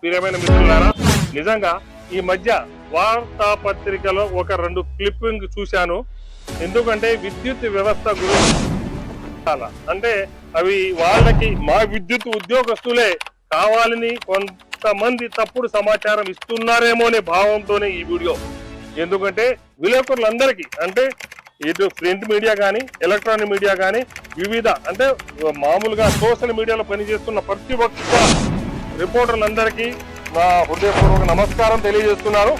ప్రియమైన మిత్రులారా నిజంగా ఈ మధ్య వార్తాపత్రికలో ఒక రెండు క్లిప్పింగ్ చూశాను. ఎందుకంటే విద్యుత్ వ్యవస్థ గురించి చాలా. అంటే అవి వాళ్ళకి మా విద్యుత్ ఉద్యోగస్తులే కావాలని కొంతమంది తప్పుడు సమాచారం ఇస్తున్నారేమో అనే భావంతోనే ఈ వీడియో. ఎందుకంటే విలేకరులందరికీ అంటే ఇటు ప్రింట్ మీడియా కానీ ఎలక్ట్రానిక్ మీడియా కానీ వివిధ అంటే మామూలుగా సోషల్ మీడియాలో పనిచేస్తున్న ప్రతి ఒక్క రిపోర్టర్లందరికీ నా హృదయపూర్వక నమస్కారం తెలియజేస్తున్నాను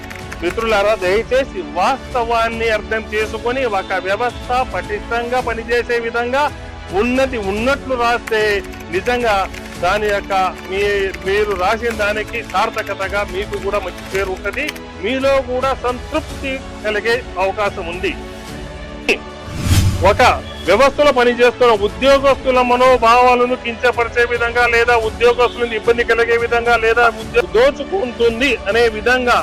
మిత్రులారా దయచేసి వాస్తవాన్ని అర్థం చేసుకొని ఒక వ్యవస్థ పటిష్టంగా పనిచేసే విధంగా ఉన్నది ఉన్నట్లు రాస్తే నిజంగా దాని యొక్క మీ మీరు రాసిన దానికి సార్థకతగా మీకు కూడా మంచి పేరు ఉంటుంది. మీలో కూడా సంతృప్తి కలిగే అవకాశం ఉంది. ఒక వ్యవస్థలో పనిచేస్తున్న ఉద్యోగస్తుల మనోభావాలను కించపరిచే విధంగా లేదా ఉద్యోగస్తులను ఇబ్బంది కలిగే విధంగా లేదా దోచుకుంటుంది అనే విధంగా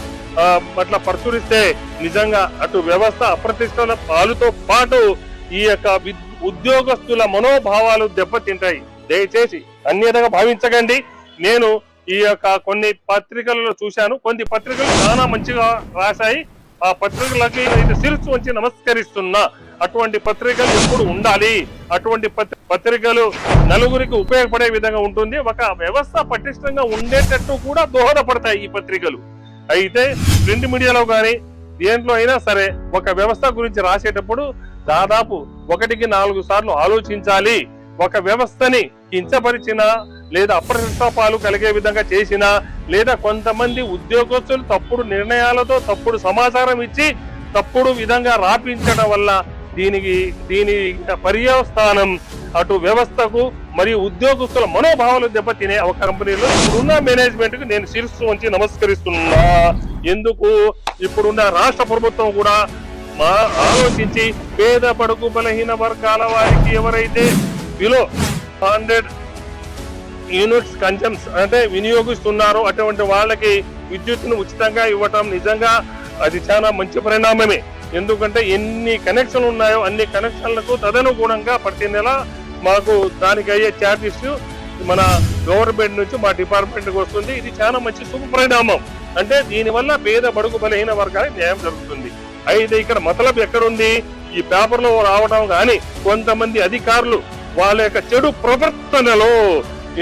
అట్లా ప్రచురిస్తే నిజంగా అటు వ్యవస్థ అప్రతిష్టల పాలుతో పాటు ఈ యొక్క ఉద్యోగస్తుల మనోభావాలు దెబ్బతింటాయి. దయచేసి అన్యతగా భావించకండి. నేను ఈ యొక్క కొన్ని పత్రికలలో చూశాను. కొన్ని పత్రికలు చాలా మంచిగా రాశాయి. ఆ పత్రికలకి నేను శిరస్సు వచ్చి నమస్కరిస్తున్నా. అటువంటి పత్రికలు ఎప్పుడు ఉండాలి? అటువంటి పత్రి- పత్రికలు నలుగురికి ఉపయోగపడే విధంగా ఉంటుంది. ఒక వ్యవస్థ పటిష్టంగా ఉండేటట్టు కూడా దోహదపడతాయి ఈ పత్రికలు. అయితే ప్రింట్ మీడియాలో కానీ దేంట్లో అయినా సరే ఒక వ్యవస్థ గురించి రాసేటప్పుడు దాదాపు ఒకటికి నాలుగు సార్లు ఆలోచించాలి. ఒక వ్యవస్థని కించపరిచిన లేదా అప్రతిష్టాపాలు కలిగే విధంగా చేసిన లేదా కొంతమంది ఉద్యోగస్తులు తప్పుడు నిర్ణయాలతో తప్పుడు సమాచారం ఇచ్చి తప్పుడు విధంగా రాపించడం వల్ల దీనికి దీని పర్యవస్థానం అటు వ్యవస్థకు మరియు ఉద్యోగస్తుల మనోభావాలు దెబ్బతినే ఒక కంపెనీలో ఇప్పుడున్న మేనేజ్మెంట్కు నేను శిరస్సు ఉంచి నమస్కరిస్తున్నా. ఎందుకు? ఇప్పుడున్న రాష్ట్ర ప్రభుత్వం కూడా మా ఆలోచించి పేద పడుకు బలహీన వర్గాల వారికి ఎవరైతే బిలో హండ్రెడ్ యూనిట్స్ కన్జమ్స్ అంటే వినియోగిస్తున్నారో అటువంటి వాళ్ళకి విద్యుత్తును ఉచితంగా ఇవ్వటం నిజంగా అది చాలా మంచి పరిణామమే. ఎందుకంటే ఎన్ని కనెక్షన్లు ఉన్నాయో అన్ని కనెక్షన్లకు తదనుగుణంగా ప్రతి నెల మాకు దానికి అయ్యే ఛార్జెస్ మన గవర్నమెంట్ నుంచి మా డిపార్ట్మెంట్కి వస్తుంది. ఇది చాలా మంచి శుభ పరిణామం అంటే దీనివల్ల పేద బడుగు బలహీన వర్గానికి న్యాయం జరుగుతుంది. అయితే ఇక్కడ మతలబ్ ఎక్కడుంది? ఈ పేపర్లో రావడం కానీ కొంతమంది అధికారులు వాళ్ళ యొక్క చెడు ప్రవర్తనలో.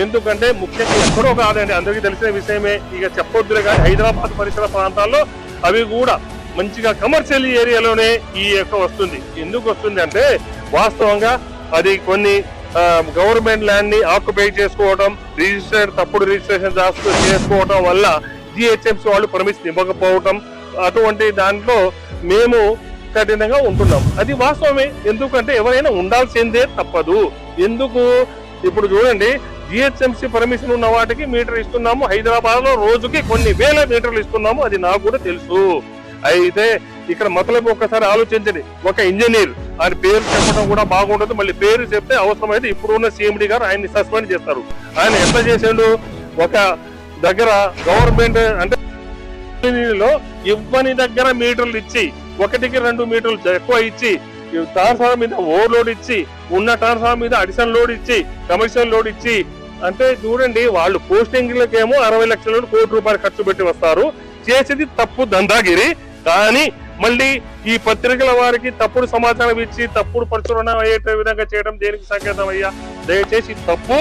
ఎందుకంటే ముఖ్యంగా ఎక్కడో కాదండి అందరికీ తెలిసిన విషయమే. ఇక చెప్పొద్దులే కానీ హైదరాబాద్ పరిసర ప్రాంతాల్లో అవి కూడా మంచిగా కమర్షియల్ ఏరియాలోనే ఈ యొక్క వస్తుంది. ఎందుకు వస్తుంది అంటే వాస్తవంగా అది కొన్ని గవర్నమెంట్ ల్యాండ్ని ఆక్యుపై చేసుకోవడం రిజిస్టర్ తప్పుడు రిజిస్ట్రేషన్ చేసుకోవడం వల్ల జిహెచ్ఎంసీ వాళ్ళు పర్మిషన్ ఇవ్వకపోవటం అటువంటి దాంట్లో మేము కఠినంగా ఉంటున్నాం. అది వాస్తవమే. ఎందుకంటే ఎవరైనా ఉండాల్సిందే తప్పదు. ఎందుకు? ఇప్పుడు చూడండి జిహెచ్ఎంసీ పర్మిషన్ ఉన్న వాటికి మీటర్ ఇస్తున్నాము. హైదరాబాద్లో రోజుకి కొన్ని వేల మీటర్లు ఇస్తున్నాము. అది నాకు కూడా తెలుసు. అయితే ఇక్కడ మతలబు ఒక్కసారి ఆలోచించండి. ఒక ఇంజనీర్ ఆయన పేరు చెప్పడం కూడా బాగుండదు. మళ్ళీ పేరు చెప్తే అవసరమైతే ఇప్పుడు ఉన్న సిఎండి గారు ఆయన్ని సస్పెండ్ చేస్తారు. ఆయన ఎంత చేసాడు? ఒక దగ్గర గవర్నమెంట్ అంటే ఇవ్వని దగ్గర మీటర్లు ఇచ్చి ఒకటికి రెండు మీటర్లు ఎక్కువ ఇచ్చి ట్రాన్స్ఫార్మర్ మీద ఓవర్ లోడ్ ఇచ్చి ఉన్న ట్రాన్స్ఫార్మర్ మీద అడిషనల్ లోడ్ ఇచ్చి కమర్షియల్ లోడ్ ఇచ్చి అంటే చూడండి వాళ్ళు పోస్టింగ్లకేమో అరవై లక్షల కోటి రూపాయలు ఖర్చు పెట్టి వస్తారు. చేసేది తప్పు దందాగిరి. కానీ మళ్ళీ ఈ పత్రికల వారికి తప్పుడు సమాచారం ఇచ్చి తప్పుడు ప్రచురణ అయ్యే విధంగా చేయడం దేనికి సంకేతం అయ్యా? దయచేసి తప్పు.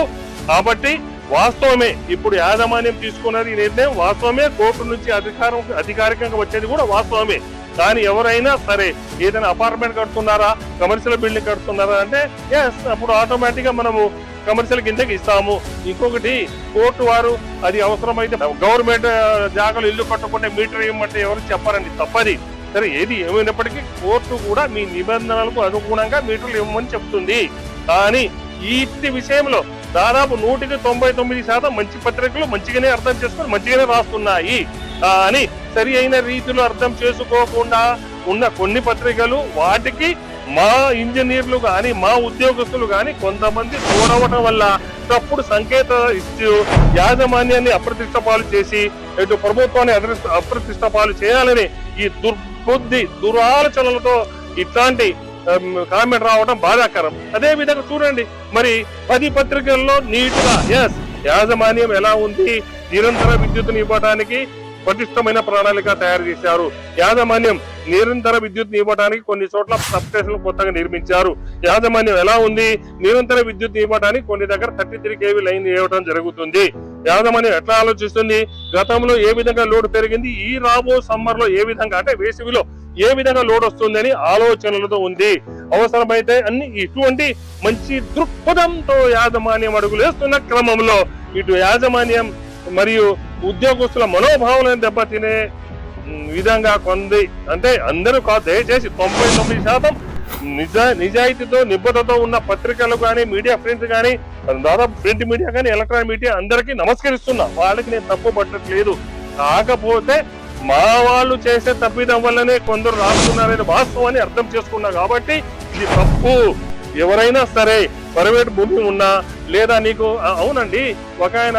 కాబట్టి వాస్తవమే ఇప్పుడు యాజమాన్యం తీసుకున్నది ఈ నిర్ణయం వాస్తవమే కోర్టు నుంచి అధికారం అధికారికంగా వచ్చేది కూడా వాస్తవమే. కానీ ఎవరైనా సరే ఏదైనా అపార్ట్మెంట్ కడుతున్నారా కమర్షియల్ బిల్డింగ్ కడుతున్నారా అంటే ఎస్ అప్పుడు ఆటోమేటిక్గా మనము కమర్షియల్ కిందకి ఇస్తాము. ఇంకొకటి కోర్టు వారు అది అవసరమైతే గవర్నమెంట్ జాగాలు ఇల్లు కట్టుకుంటే మీటర్ ఇవ్వమంటే ఎవరు చెప్పారండి. తప్పది. సరే ఏది ఏమైనప్పటికీ కోర్టు కూడా మీ నిబంధనలకు అనుగుణంగా మీటర్లు ఇవ్వమని చెప్తుంది. కానీ ఈ విషయంలో దాదాపు నూటికి తొంభై తొమ్మిది శాతం మంచి పత్రికలు మంచిగానే అర్థం చేసుకొని మంచిగానే రాస్తున్నాయి. కానీ సరి అయిన రీతిలో అర్థం చేసుకోకుండా ఉన్న కొన్ని పత్రికలు వాటికి మా ఇంజనీర్లు కానీ మా ఉద్యోగస్తులు కానీ కొంతమంది చూడవటం వల్ల తప్పుడు సంకేత ఇస్తూ యాజమాన్యాన్ని అప్రతిష్ట పాలు చేసి ఇటు ప్రభుత్వాన్ని అదృష్ట- అప్రతిష్ట పాలు చేయాలని ఈ దుర్బుద్ధి దురాలోచనలతో ఇట్లాంటి కామెంట్ రావడం బాధాకరం. అదే విధంగా చూడండి మరి పది పత్రికల్లో నీట్గా ఎస్ యాజమాన్యం ఎలా ఉంది నిరంతర విద్యుత్తుని ఇవ్వడానికి పటిష్టమైన ప్రణాళిక తయారు చేశారు. యాజమాన్యం నిరంతర విద్యుత్ ఇవ్వడానికి కొన్ని చోట్ల సబ్ స్టేషన్లు కొత్తగా నిర్మించారు. యాజమాన్యం ఎలా ఉంది? నిరంతర విద్యుత్ ఇవ్వడానికి కొన్ని దగ్గర థర్టీ త్రీ కేవీ లైన్ ఇవ్వడం జరుగుతుంది. యాజమాన్యం ఎట్లా ఆలోచిస్తుంది? గతంలో ఏ విధంగా లోడ్ పెరిగింది? ఈ రాబో సమ్మర్లో ఏ విధంగా అంటే వేసవిలో ఏ విధంగా లోడ్ వస్తుందని ఆలోచనలతో ఉంది. అవసరమైతే అన్ని ఇటువంటి మంచి దృక్పథంతో యాజమాన్యం అడుగులు వేస్తున్న క్రమంలో ఇటు యాజమాన్యం మరియు ఉద్యోగస్తుల మనోభావాలను దెబ్బతినే విధంగా కొంది. అంటే అందరూ కాదు దయచేసి తొంభై తొమ్మిది శాతం నిజ నిజాయితీతో నిబద్ధతో ఉన్న పత్రికలు కానీ మీడియా ఫ్రెండ్స్ కానీ దాదాపు ప్రింట్ మీడియా కానీ ఎలక్ట్రానిక్ మీడియా అందరికీ నమస్కరిస్తున్నా. వాళ్ళకి నేను తప్పు పట్టట్లేదు. కాకపోతే మా వాళ్ళు చేసే తప్పిదం వల్లనే కొందరు రాస్తున్నారనే వాస్తవాన్ని అర్థం చేసుకున్నా కాబట్టి ఇది తప్పు. ఎవరైనా సరే ప్రైవేట్ భూమి ఉన్నా లేదా నీకు అవునండి ఒక ఆయన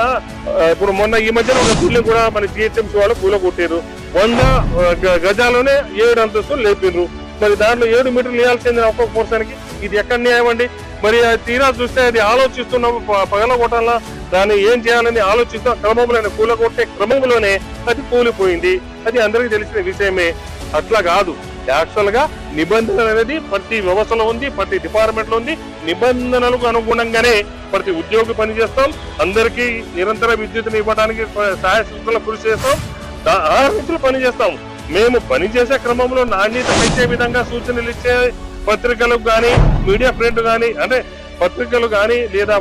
ఇప్పుడు మొన్న ఈ మధ్యన ఒక బిల్డింగ్ కూడా మన జిహెచ్ఎంసీ వాళ్ళు కూల కొట్టారు వంద గ- గజాలోనే ఏడు అంతస్తులు లేపిండ్రు. మరి దాంట్లో ఏడు మీటర్లు వేయాల్సింది ఒక్కొక్క పోర్షన్కి ఇది ఎక్కడ న్యాయం అండి? మరి అది తీరా చూస్తే అది ఆలోచిస్తున్నాము పగలగొట్టాలా దాన్ని ఏం చేయాలని ఆలోచిస్తున్న క్రమంలోనే కూలగొట్టే క్రమంలోనే అది కూలిపోయింది. అది అందరికీ తెలిసిన విషయమే. అట్లా కాదు. యాక్చువల్గా నిబంధనలు అనేది ప్రతి వ్యవస్థలో ఉంది ప్రతి డిపార్ట్మెంట్లో ఉంది. నిబంధనలకు అనుగుణంగానే ప్రతి ఉద్యోగి పనిచేస్తాం. అందరికీ నిరంతర విద్యుత్తుని ఇవ్వడానికి సహాయ సూచనలు కృషి చేస్తాం. దా- ఆ రీతిలో పనిచేస్తాం మేము పనిచేసే క్రమంలో నాణ్యత పెంచే విధంగా సూచనలు ఇచ్చే పత్రికలకు కానీ మీడియా ప్రింట్ కానీ అంటే పత్రికలు కానీ లేదా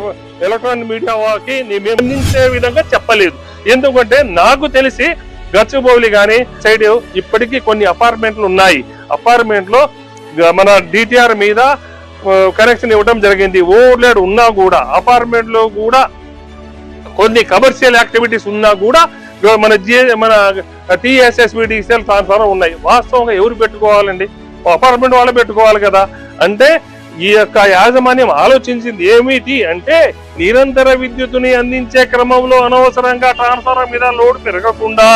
ఎలక్ట్రానిక్ మీడియాకి మేము అందించే విధంగా చెప్పలేదు. ఎందుకంటే నాకు తెలిసి గచ్చిబౌలి కానీ సైడ్ ఇప్పటికీ కొన్ని అపార్ట్మెంట్లు ఉన్నాయి. అపార్ట్మెంట్లో మన డిటిఆర్ మీద కనెక్షన్ ఇవ్వడం జరిగింది. ఓవర్లేడ్ ఉన్నా కూడా అపార్ట్మెంట్లో కూడా కొన్ని కమర్షియల్ యాక్టివిటీస్ ఉన్నా కూడా మన జీ మన టిఎస్ఎస్బిడి డీసీఎల్ ట్రాన్స్ఫార్మర్ ఉన్నాయి. వాస్తవంగా ఎవరు పెట్టుకోవాలండి? అపార్ట్మెంట్ వాళ్ళు పెట్టుకోవాలి కదా. అంటే ఈ యొక్క యాజమాన్యం ఆలోచించింది ఏమిటి అంటే నిరంతర విద్యుత్తుని అందించే క్రమంలో అనవసరంగా ట్రాన్స్ఫార్మర్ మీద లోడ్ పెరగకుండా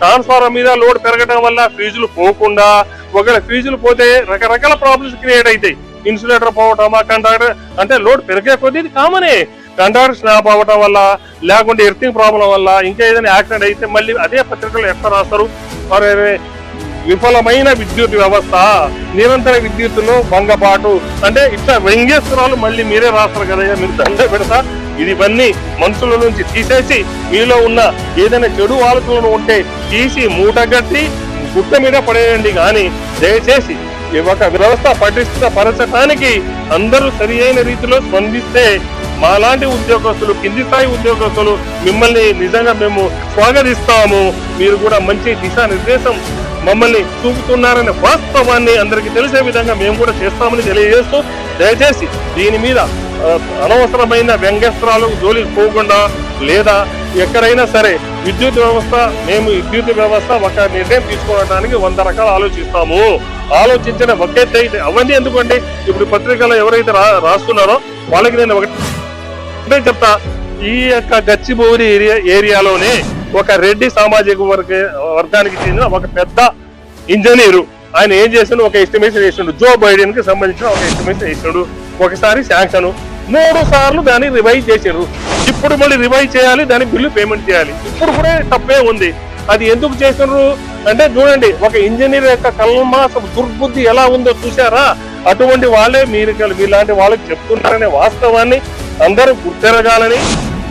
ట్రాన్స్ఫార్మర్ మీద లోడ్ పెరగడం వల్ల ఫీజులు పోకుండా ఒకవేళ ఫీజులు పోతే రకరకాల ప్రాబ్లమ్స్ క్రియేట్ అవుతాయి ఇన్సులేటర్ పోవటమా కండక్టర్ అంటే లోడ్ పెరిగే కొద్దీ ఇది కామనే. టెండర్ స్నాప్ అవ్వటం వల్ల లేకుంటే ఎర్తింగ్ ప్రాబ్లం వల్ల ఇంకా ఏదైనా యాక్సిడెంట్ అయితే మళ్ళీ అదే పత్రికలు ఎక్కడ రాస్తారు? మరి విఫలమైన విద్యుత్ వ్యవస్థ నిరంతర విద్యుత్తులో భంగపాటు అంటే ఇట్లా వ్యంగ్యస్త్రాలు మళ్ళీ మీరే రాస్తారు కదా మీరు దండ పెడతా. ఇది ఇవన్నీ మనుషుల నుంచి తీసేసి మీలో ఉన్న ఏదైనా చెడు ఆలోచనలు ఉంటే తీసి మూటగట్టి గుట్ట మీద పడేయండి కానీ దయచేసి ఒక వ్యవస్థ పటిష్ట పరచటానికి అందరూ సరి అయిన రీతిలో స్పందిస్తే మాలాంటి ఉద్యోగస్తులు కింది స్థాయి ఉద్యోగస్తులు మిమ్మల్ని నిజంగా మేము స్వాగతిస్తాము. మీరు కూడా మంచి దిశానిర్దేశం మమ్మల్ని చూపుతున్నారనే వాస్తవాన్ని అందరికీ తెలిసే విధంగా మేము కూడా చేస్తామని తెలియజేస్తూ దయచేసి దీని మీద అనవసరమైన వ్యంగ్యస్త్రాలు జోలికి పోకుండా లేదా ఎక్కడైనా సరే విద్యుత్ వ్యవస్థ మేము విద్యుత్ వ్యవస్థ ఒక నిర్ణయం తీసుకోవడానికి వంద రకాలు ఆలోచిస్తాము. ఆలోచించిన ఒకే అవన్నీ ఎందుకండి? ఇప్పుడు పత్రికలో ఎవరైతే రా రాస్తున్నారో వాళ్ళకి నేను ఒకటి ఒకటే చెప్తా ఈ యొక్క గచ్చిబౌరి ఏరియా ఏరియాలోనే ఒక రెడ్డి సామాజిక వర్గ వర్గానికి చెందిన ఒక పెద్ద ఇంజనీరు. ఆయన ఏం చేసిండు ఒక ఎస్టిమేషన్ వేసిండు. జో బైడెన్కి సంబంధించిన ఒక ఎస్టిమేషన్ వేసిండు. ఒకసారి శాంక్షన్. మూడు సార్లు దాన్ని రివైజ్ చేశారు. ఇప్పుడు మళ్ళీ రివైజ్ చేయాలి దాని బిల్లు పేమెంట్ చేయాలి. ఇప్పుడు కూడా తప్పే ఉంది. అది ఎందుకు చేసినారు అంటే చూడండి ఒక ఇంజనీర్ యొక్క కల్మాస దుర్బుద్ధి ఎలా ఉందో చూసారా అటువంటి వాళ్ళే మీరు కల- మీలాంటి వాళ్ళకి చెప్తున్నారనే వాస్తవాన్ని అందరూ గుర్తెరగాలని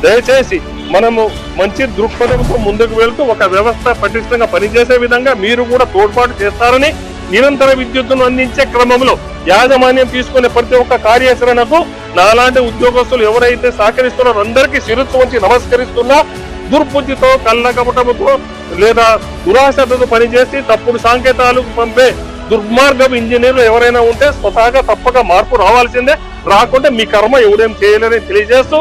దయచేసి మనము మంచి దృక్పథంతో ముందుకు వెళ్తూ ఒక వ్యవస్థ పటిష్టంగా పనిచేసే విధంగా మీరు కూడా తోడ్పాటు చేస్తారని నిరంతర విద్యుత్తును అందించే క్రమంలో యాజమాన్యం తీసుకునే ప్రతి ఒక్క కార్యాచరణకు నాలాంటి ఉద్యోగస్తులు ఎవరైతే సహకరిస్తున్నారో అందరికీ శిరస్సు వంచి నమస్కరిస్తున్నా దుర్బుద్ధితో కళ్ళకపటముతో లేదా దురాశతో పనిచేసి తప్పుడు సంకేతాలు పంపే దుర్మార్గం ఇంజనీర్లు ఎవరైనా ఉంటే స్వతహాగా తప్పక మార్పు రావాల్సిందే. రాకుంటే మీ కర్మ ఎవరేం చేయలేదని తెలియజేస్తూ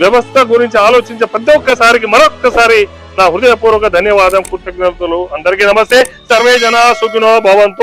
వ్యవస్థ గురించి ఆలోచించే ప్రతి ఒక్కసారికి మరొక్కసారి నా హృదయపూర్వక ధన్యవాదం కృతజ్ఞతలు. అందరికీ నమస్తే. సర్వే జన సుఖినో భవంతు.